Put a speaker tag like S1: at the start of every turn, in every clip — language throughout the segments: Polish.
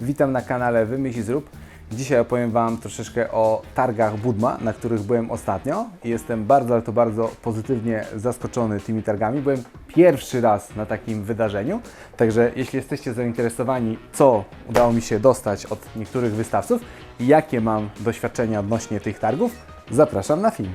S1: Witam na kanale Wymyśl i Zrób. Dzisiaj opowiem Wam troszeczkę o targach Budma, na których byłem ostatnio jestem bardzo, ale to bardzo pozytywnie zaskoczony tymi targami. Byłem pierwszy raz na takim wydarzeniu, także jeśli jesteście zainteresowani, co udało mi się dostać od niektórych wystawców i jakie mam doświadczenia odnośnie tych targów, zapraszam na film.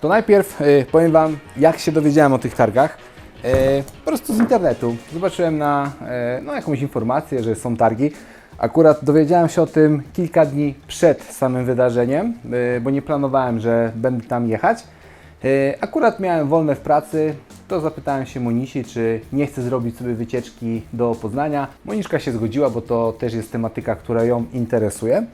S1: To najpierw y, powiem Wam, jak się dowiedziałem o tych targach. Y, po prostu z internetu. Zobaczyłem na y, no, jakąś informację, że są targi. Akurat dowiedziałem się o tym kilka dni przed samym wydarzeniem, y, bo nie planowałem, że będę tam jechać. Akurat miałem wolne w pracy, to zapytałem się Monisi, czy nie chce zrobić sobie wycieczki do Poznania. Moniszka się zgodziła, bo to też jest tematyka, która ją interesuje.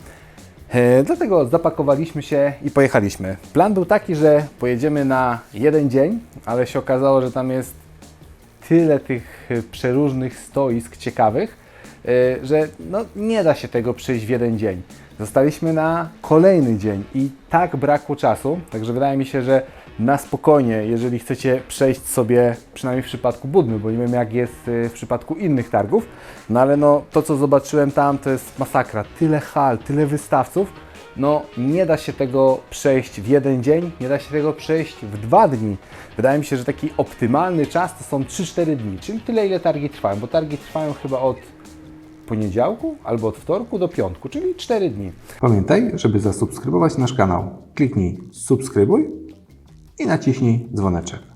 S1: E, Dlatego zapakowaliśmy się i pojechaliśmy. Plan był taki, że pojedziemy na jeden dzień, ale się okazało, że tam jest tyle tych e, przeróżnych stoisk ciekawych, e, że no, nie da się tego przejść w jeden dzień. Zostaliśmy na kolejny dzień i tak brakło czasu, także wydaje mi się, że na spokojnie, jeżeli chcecie przejść sobie, przynajmniej w przypadku Budmy, bo nie wiem jak jest y, w przypadku innych targów, no ale no to co zobaczyłem tam to jest masakra, tyle hal, tyle wystawców, no nie da się tego przejść w jeden dzień, nie da się tego przejść w dwa dni. Wydaje mi się, że taki optymalny czas to są 3-4 dni, czyli tyle ile targi trwają, bo targi trwają chyba od poniedziałku albo od wtorku do piątku, czyli 4 dni.
S2: Pamiętaj, żeby zasubskrybować nasz kanał. Kliknij subskrybuj i naciśnij dzwoneczek.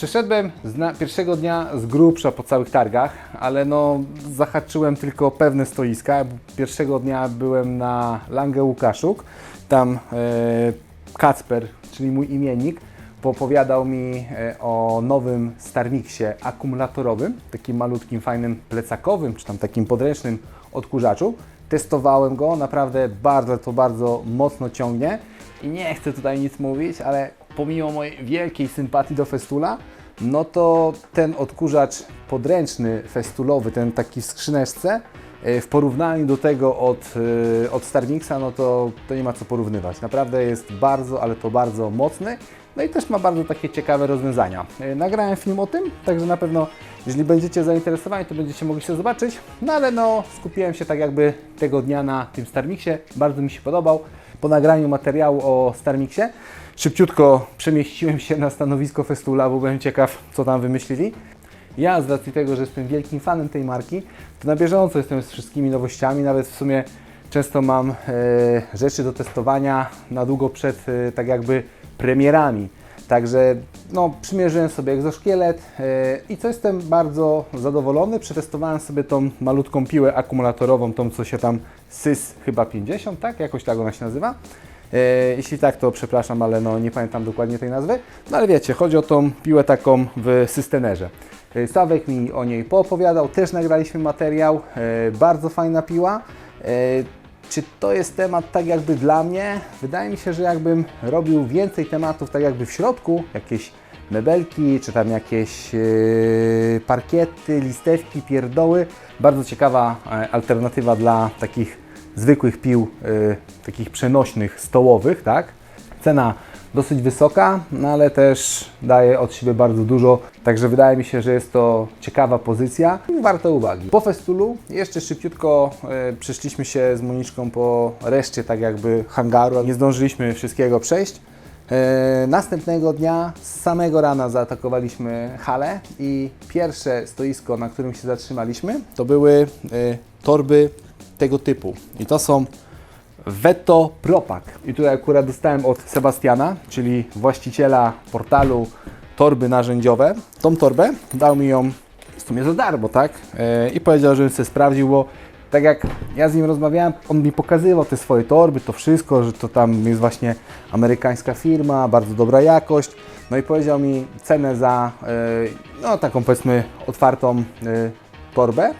S1: Przeszedłem pierwszego dnia z grubsza po całych targach, ale no zahaczyłem tylko pewne stoiska. Pierwszego dnia byłem na Lange Łukaszuk. Tam e, Kacper, czyli mój imiennik, popowiadał mi e, o nowym Starmixie akumulatorowym, takim malutkim, fajnym plecakowym, czy tam takim podręcznym odkurzaczu. Testowałem go, naprawdę bardzo, to bardzo mocno ciągnie i nie chcę tutaj nic mówić, ale pomimo mojej wielkiej sympatii do Festula, no to ten odkurzacz podręczny festulowy, ten taki w skrzyneczce, e, w porównaniu do tego od, e, od Starmixa, no to, to nie ma co porównywać. Naprawdę jest bardzo, ale to bardzo mocny. No i też ma bardzo takie ciekawe rozwiązania. E, Nagrałem film o tym, także na pewno, jeżeli będziecie zainteresowani, to będziecie mogli się zobaczyć. No ale no, skupiłem się tak jakby tego dnia na tym Starmixie. Bardzo mi się podobał. Po nagraniu materiału o Starmixie szybciutko przemieściłem się na stanowisko Festula, bo byłem ciekaw, co tam wymyślili. Ja z racji tego, że jestem wielkim fanem tej marki, to na bieżąco jestem z wszystkimi nowościami, nawet w sumie często mam e, rzeczy do testowania na długo przed e, tak jakby premierami. Także no, przymierzyłem sobie egzoszkielet e, i co jestem bardzo zadowolony, przetestowałem sobie tą malutką piłę akumulatorową, tą co się tam SYS chyba 50, tak? Jakoś tak ona się nazywa. E, jeśli tak, to przepraszam, ale no, nie pamiętam dokładnie tej nazwy. No ale wiecie, chodzi o tą piłę taką w systenerze. E, Sławek mi o niej poopowiadał, też nagraliśmy materiał. E, bardzo fajna piła. Czy to jest temat tak jakby dla mnie? Wydaje mi się, że jakbym robił więcej tematów tak jakby w środku, jakieś mebelki, czy tam jakieś parkiety, listewki, pierdoły. Bardzo ciekawa alternatywa dla takich zwykłych pił, yy, takich przenośnych, stołowych, tak? Cena dosyć wysoka, no ale też daje od siebie bardzo dużo, także wydaje mi się, że jest to ciekawa pozycja i warta uwagi. Po festulu jeszcze szybciutko e, przeszliśmy się z Moniczką po reszcie tak jakby hangaru, nie zdążyliśmy wszystkiego przejść. E, Następnego dnia z samego rana zaatakowaliśmy halę i pierwsze stoisko, na którym się zatrzymaliśmy, to były e, torby tego typu. I to są Veto Propak. I tutaj akurat dostałem od Sebastiana, czyli właściciela portalu torby narzędziowe. Tą torbę dał mi ją w sumie za darmo, tak? E, I powiedział, żebym sobie sprawdził, bo tak jak ja z nim rozmawiałem, on mi pokazywał te swoje torby, to wszystko, że to tam jest właśnie amerykańska firma, bardzo dobra jakość. No i powiedział mi cenę za, e, no taką powiedzmy otwartą e, torbę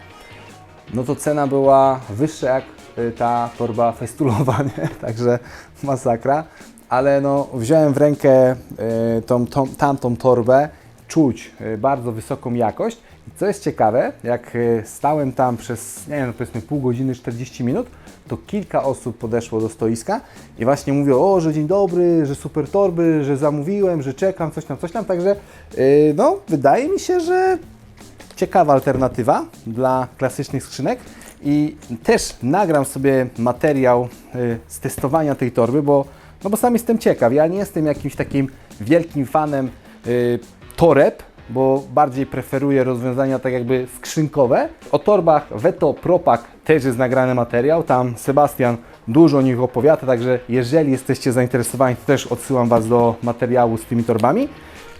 S1: no to cena była wyższa jak y, ta torba festulowa, nie? także masakra. Ale no, wziąłem w rękę y, tą, tą, tamtą torbę, czuć y, bardzo wysoką jakość. I co jest ciekawe, jak stałem tam przez, nie wiem, powiedzmy pół godziny, 40 minut, to kilka osób podeszło do stoiska i właśnie mówią, o, że dzień dobry, że super torby, że zamówiłem, że czekam, coś tam, coś tam. Także, no, wydaje mi się, że ciekawa alternatywa dla klasycznych skrzynek i też nagram sobie materiał y, z testowania tej torby, bo, no bo sam jestem ciekaw. Ja nie jestem jakimś takim wielkim fanem y, toreb, bo bardziej preferuję rozwiązania tak jakby skrzynkowe. O torbach Veto Propak też jest nagrany materiał, tam Sebastian dużo o nich opowiada, także jeżeli jesteście zainteresowani, to też odsyłam Was do materiału z tymi torbami.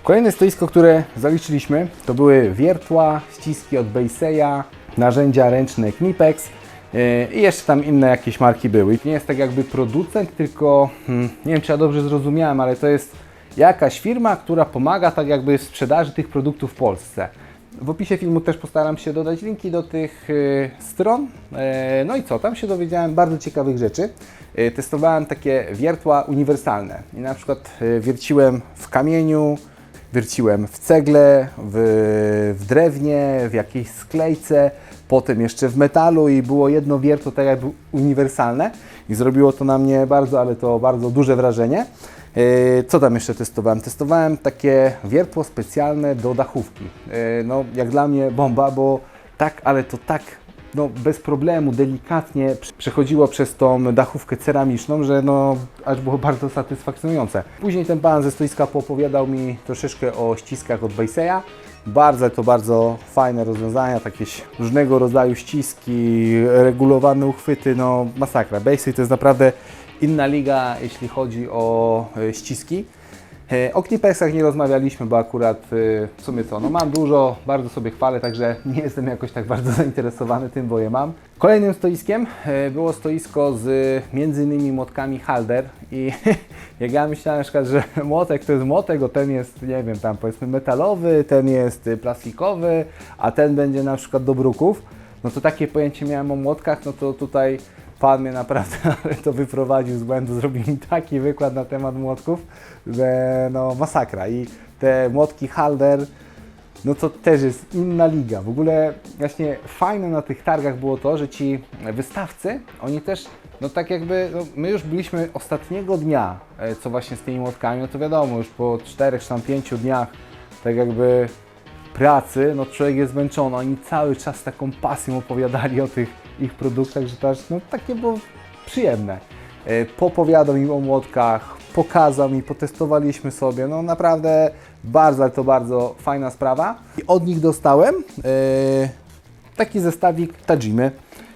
S1: Kolejne stoisko, które zaliczyliśmy, to były wiertła, ściski od Beiseya, narzędzia ręczne Knipex yy, i jeszcze tam inne jakieś marki były. Nie jest tak jakby producent, tylko hmm, nie wiem czy ja dobrze zrozumiałem, ale to jest jakaś firma, która pomaga tak jakby w sprzedaży tych produktów w Polsce. W opisie filmu też postaram się dodać linki do tych y, stron. E, no i co, tam się dowiedziałem bardzo ciekawych rzeczy. E, testowałem takie wiertła uniwersalne i na przykład e, wierciłem w kamieniu, wierciłem w cegle, w, w drewnie, w jakiejś sklejce, potem jeszcze w metalu i było jedno wiertło tak jakby uniwersalne i zrobiło to na mnie bardzo, ale to bardzo duże wrażenie. Yy, Co tam jeszcze testowałem? Testowałem takie wiertło specjalne do dachówki. Yy, No, jak dla mnie bomba, bo tak, ale to tak no, bez problemu, delikatnie prze- przechodziło przez tą dachówkę ceramiczną, że no, aż było bardzo satysfakcjonujące. Później ten pan ze stoiska poopowiadał mi troszeczkę o ściskach od Beiseya. Bardzo to bardzo fajne rozwiązania, takie różnego rodzaju ściski, regulowane uchwyty, no masakra. Beisey to jest naprawdę inna liga, jeśli chodzi o e, ściski. E, O Knipexach nie rozmawialiśmy, bo akurat e, w sumie co, no mam dużo, bardzo sobie chwalę, także nie jestem jakoś tak bardzo zainteresowany tym, bo je mam. Kolejnym stoiskiem e, było stoisko z między innymi młotkami Halder i jak ja myślałem na przykład, że młotek to jest młotek, bo ten jest, nie wiem, tam powiedzmy metalowy, ten jest y, plastikowy, a ten będzie na przykład do bruków, no to takie pojęcie miałem o młotkach, no to tutaj Pan mnie naprawdę to wyprowadził z błędu, zrobił mi taki wykład na temat młotków, że no masakra. I te młotki Halder, no to też jest inna liga. W ogóle właśnie fajne na tych targach było to, że ci wystawcy, oni też, no tak jakby, no my już byliśmy ostatniego dnia, e, co właśnie z tymi młotkami, no to wiadomo, już po czterech czy tam pięciu dniach, tak jakby pracy, no człowiek jest zmęczony. Oni cały czas taką pasją opowiadali o tych ich produktach, że to aż no, takie było przyjemne. E, Popowiadał im o młotkach, pokazał mi, potestowaliśmy sobie. No naprawdę bardzo, ale to bardzo fajna sprawa. I od nich dostałem e, taki zestawik Tajimy.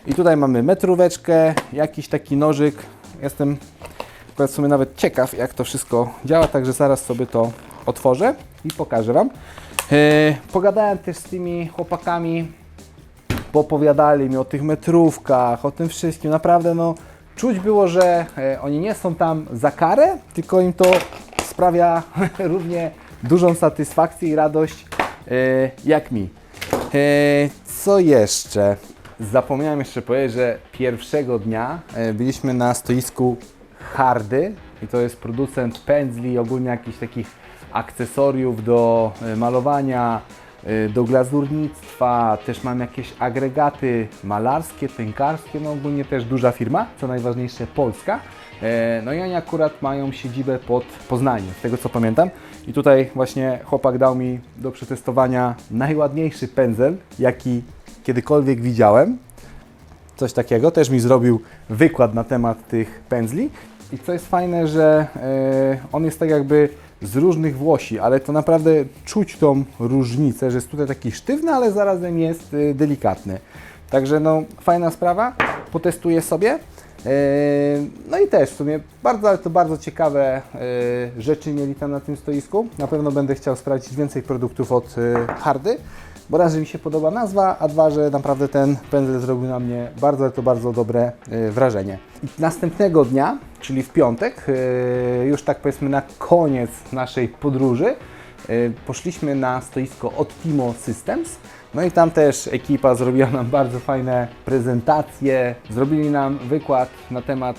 S1: I tutaj mamy metróweczkę, jakiś taki nożyk. Jestem Akurat w sumie nawet ciekaw, jak to wszystko działa, także zaraz sobie to otworzę i pokażę Wam. Yy, pogadałem też z tymi chłopakami, popowiadali mi o tych metrówkach, o tym wszystkim. Naprawdę, no, czuć było, że e, oni nie są tam za karę, tylko im to sprawia równie dużą satysfakcję i radość e, jak mi. E, co jeszcze? Zapomniałem jeszcze powiedzieć, że pierwszego dnia byliśmy na stoisku Hardy i to jest producent pędzli, ogólnie jakichś takich akcesoriów do malowania, do glazurnictwa, też mam jakieś agregaty malarskie, pękarskie, no ogólnie też duża firma, co najważniejsze polska. E, No i oni akurat mają siedzibę pod Poznaniem, z tego co pamiętam. I tutaj właśnie chłopak dał mi do przetestowania najładniejszy pędzel, jaki kiedykolwiek widziałem coś takiego. Też mi zrobił wykład na temat tych pędzli. I co jest fajne, że e, on jest tak jakby z różnych włosi, ale to naprawdę czuć tą różnicę, że jest tutaj taki sztywny, ale zarazem jest e, delikatny. Także no, fajna sprawa. Potestuję sobie. E, No i też w sumie bardzo, ale to bardzo ciekawe e, rzeczy mieli tam na tym stoisku. Na pewno będę chciał sprawdzić więcej produktów od e, Hardy, bo raz, że mi się podoba nazwa, a dwa, że naprawdę ten pędzel zrobił na mnie bardzo, to bardzo dobre e, wrażenie. I następnego dnia, czyli w piątek, e, już tak powiedzmy na koniec naszej podróży, e, poszliśmy na stoisko od Timo Systems. No i tam też ekipa zrobiła nam bardzo fajne prezentacje, zrobili nam wykład na temat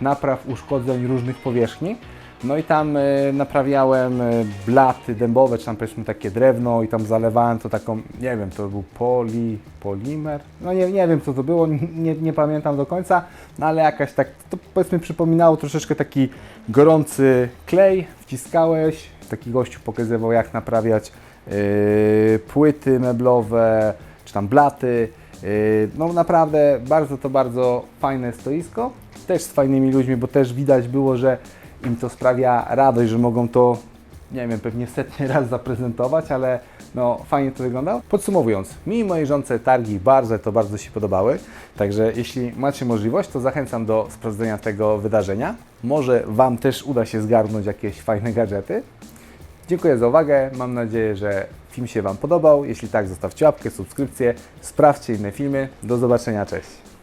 S1: napraw uszkodzeń różnych powierzchni. No i tam e, naprawiałem e, blaty dębowe, czy tam powiedzmy takie drewno i tam zalewałem to taką, nie wiem, to był poli, polimer, no nie, nie wiem co to było, nie, nie pamiętam do końca, no ale jakaś tak, to powiedzmy przypominało troszeczkę taki gorący klej, wciskałeś, taki gościu pokazywał jak naprawiać yy, płyty meblowe, czy tam blaty. No naprawdę bardzo to bardzo fajne stoisko, też z fajnymi ludźmi, bo też widać było, że im to sprawia radość, że mogą to, nie wiem, pewnie setny raz zaprezentować, ale no fajnie to wygląda. Podsumowując, mi i mojej żonce targi bardzo to bardzo się podobały, także jeśli macie możliwość, to zachęcam do sprawdzenia tego wydarzenia. Może Wam też uda się zgarnąć jakieś fajne gadżety. Dziękuję za uwagę. Mam nadzieję, że film się Wam podobał. Jeśli tak, zostawcie łapkę, subskrypcję, sprawdźcie inne filmy. Do zobaczenia, cześć.